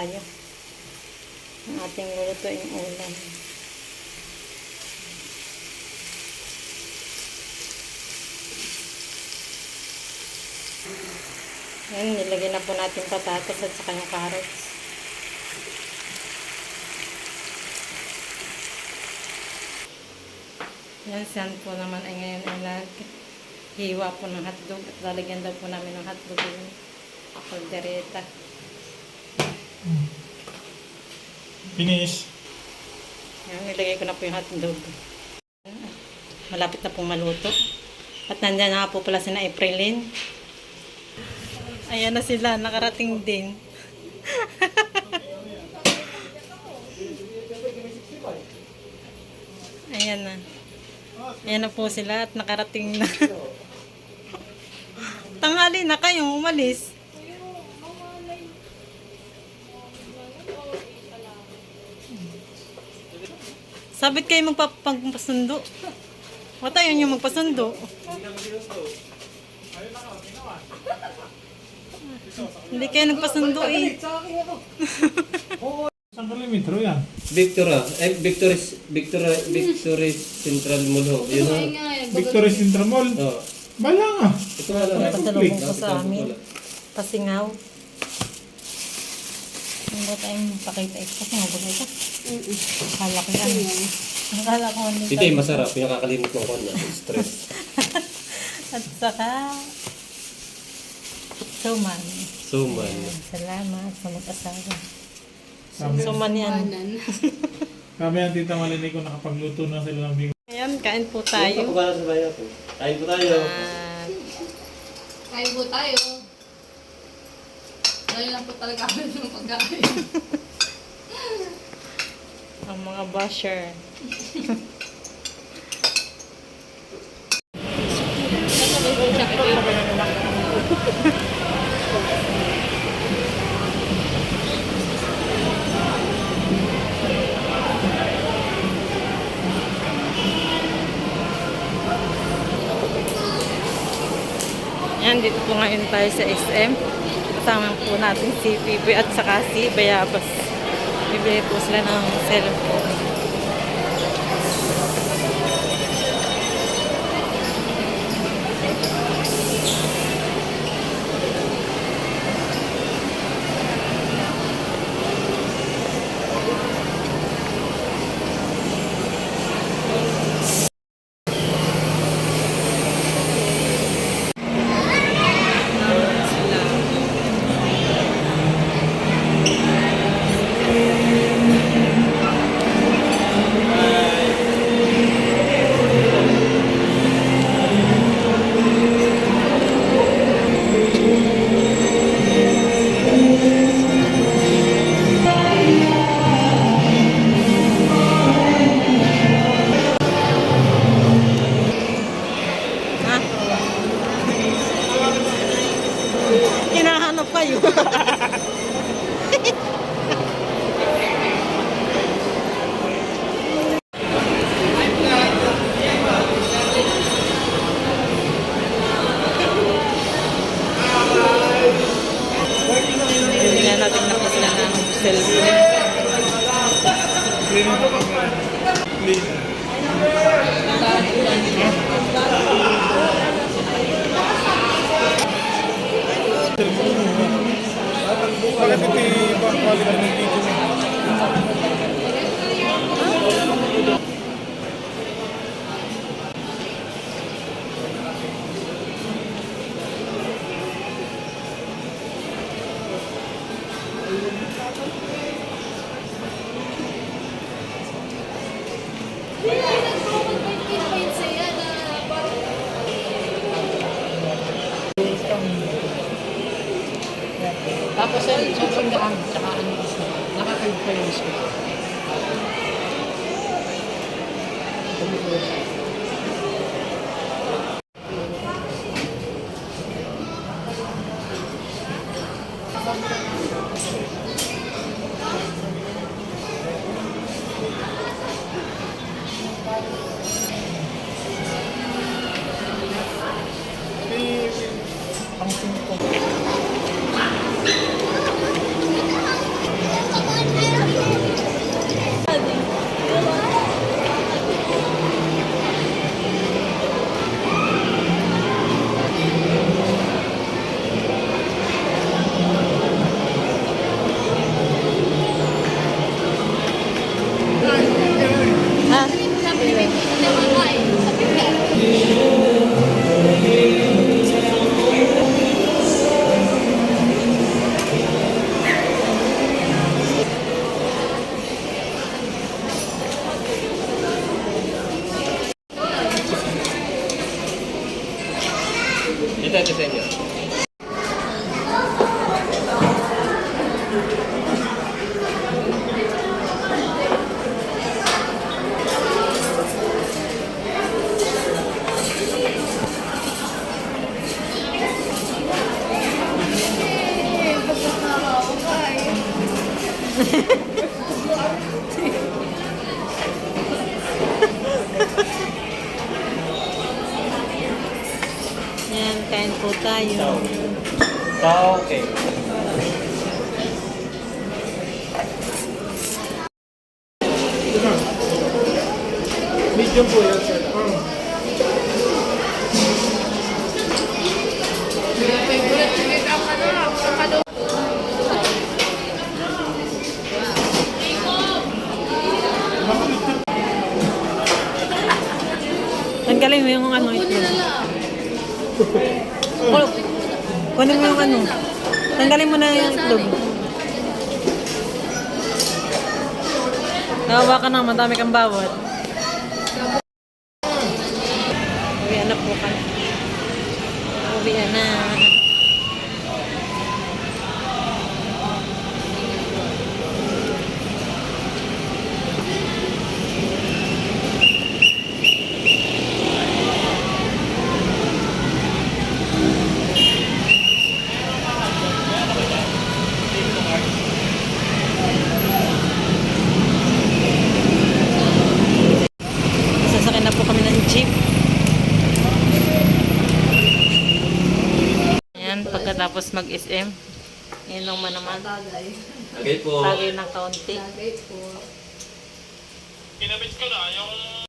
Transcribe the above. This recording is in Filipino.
tayo. Ang ating lulutuin ulam. Yan, nilagyan na po natin patatas at saka yung carrots. Yan, siyan po naman ay ngayon ay naghiwa po ng hotdog at lalagyan daw po namin ng hotdog yung kaldereta. Finish. Yan, nilagay ko na po yung hotdog. Malapit na pong maluto. At nandyan na po pala si na Aprilin. Ayan na sila, nakarating din. Ayan na. Ayan na po sila at nakarating na. Tanghali na kayong umalis. Sabit kayo magpapagpasundo. Ba't ayaw nyo magpasundo? Hindi kayo nagpasundo eh. Kilometro yan? Victoria, eh, Victoris, Victoria, Victoris Central Mall ho. Yun ho. Victory Central Mall. Oh. Bala nga. Ito nga lang. Pasalubong ko sa amin. Pasingaw. Hindi ba tayong pakita ito? Pasingaw ba ito? Akala ko yan. Akala ko ano yung masarap. Yung nakakalimot ng kwan na. Stress. At saka, suman. Suman. Salamat sa mag-asawa. Sabi, Suman yan. sabi ang tita Malinig ko nakapagluto na sila ng bigo. Ayan, kain po Tayo. tayo. Kapagana sa bayan po. Tayo po tayo. At Kain po tayo. Dahil lang po talaga kami ng pagkain. ang mga basher. Yan, dito po ngayon tayo sa SM. Kasama po natin si Pipi at saka si Bayabas. Bibili po sila ng cellphone. Please. しい。Yan, kain po tayo. Okay. Medium po yan, sir. Tanggalin mo yung ano. Kul- Kunin mo yung ano. Tanggalin mo na yung itlog. Nawawa ka na, madami kang bawat. Uwi na po ka. Uwi na. Sasakyan na po kami ng jeep. Ayan, mag-SM, inom mo naman. Tagay. Okay po. Tagay ng kaunti. Tagay po. Kinabit ko na yung